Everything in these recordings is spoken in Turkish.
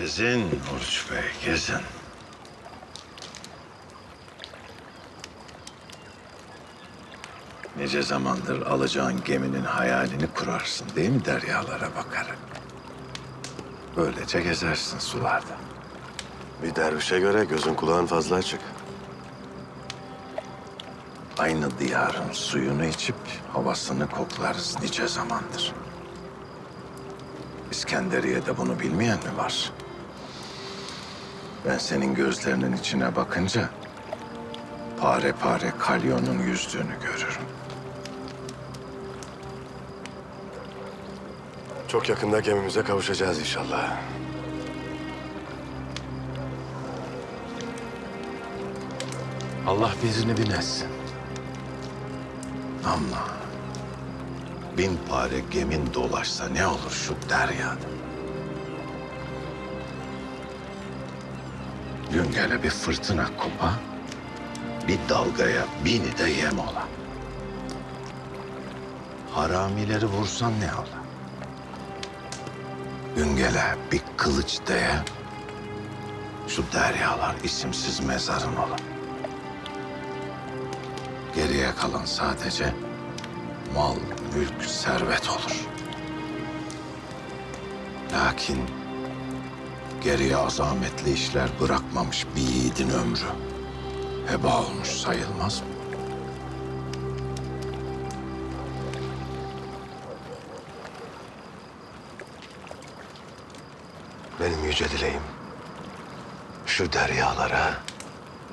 Gezin Oruç Bey, gezin. Nice zamandır alacağın geminin hayalini kurarsın değil mi deryalara bakarak? Böylece gezersin sularda. Bir dervişe göre gözün kulağın fazla açık. Aynı diyarın suyunu içip havasını koklarız nice zamandır. İskenderiye'de bunu bilmeyen mi var? Ben senin gözlerinin içine bakınca pare pare kalyonun yüzdüğünü görürüm. Çok yakında gemimize kavuşacağız inşallah. Allah birini bin etsin. Ama bin pare gemin dolaşsa ne olur şu deryada? Gün gele bir fırtına kopa, bir dalgaya bini de yem ola. Haramileri vursan ne ola? Gün gele bir kılıç deye, şu deryalar isimsiz mezarın ola. Geriye kalan sadece mal, mülk, servet olur. Lakin geriye azametli işler bırakmamış bir yiğidin ömrü heba olmuş sayılmaz mı? Benim yüce dileğim şu deryalara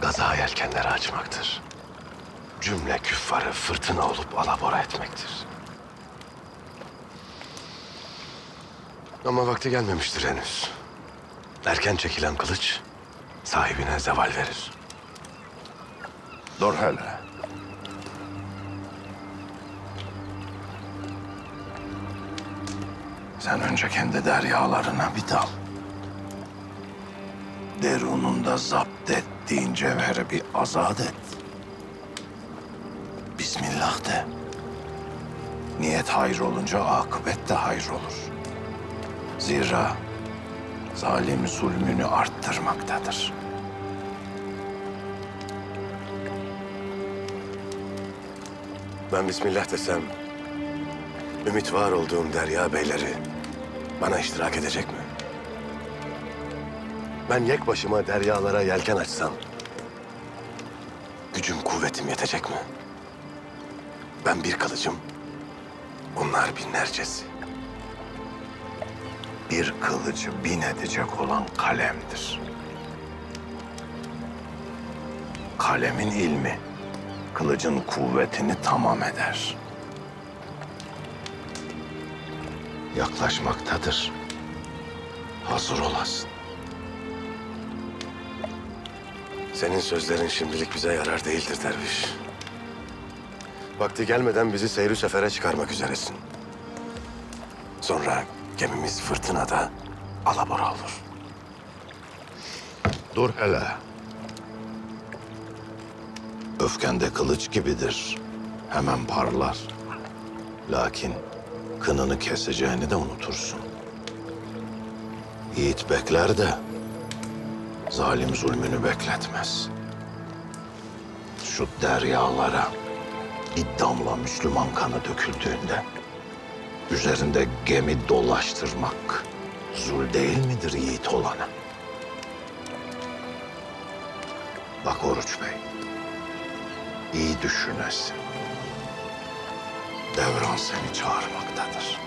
gaza yelkenleri açmaktır. Cümle küffarı fırtına olup alabora etmektir. Ama vakti gelmemiştir henüz. Erken çekilen kılıç sahibine zeval verir. Dur hele. Sen önce kendi deryalarına bir dal. Derununda zapt ettiğin cevheri bir azat et. Bismillah de. Niyet hayır olunca akıbet de hayır olur. Zira zalim zulmünü arttırmaktadır. Ben Bismillah desem, ümit var olduğum derya beyleri bana iştirak edecek mi? Ben yek başıma deryalara yelken açsam, gücüm kuvvetim yetecek mi? Ben bir kılıcım, onlar binlercesi. Bir kılıcı bin edecek olan kalemdir. Kalemin ilmi, kılıcın kuvvetini tamam eder. Yaklaşmaktadır. Hazır olasın. Senin sözlerin şimdilik bize yarar değildir derviş. Vakti gelmeden bizi seyri sefere çıkarmak üzeresin. Sonra gemimiz fırtınada alabora olur. Dur hele. Öfkende kılıç gibidir. Hemen parlar. Lakin kınını keseceğini de unutursun. Yiğit bekler de zalim zulmünü bekletmez. Şu deryalara bir damla Müslüman kanı döküldüğünde üzerinde gemi dolaştırmak zul değil midir yiğit olana? Bak Oruç Bey, iyi düşünesin. Devran seni çağırmaktadır.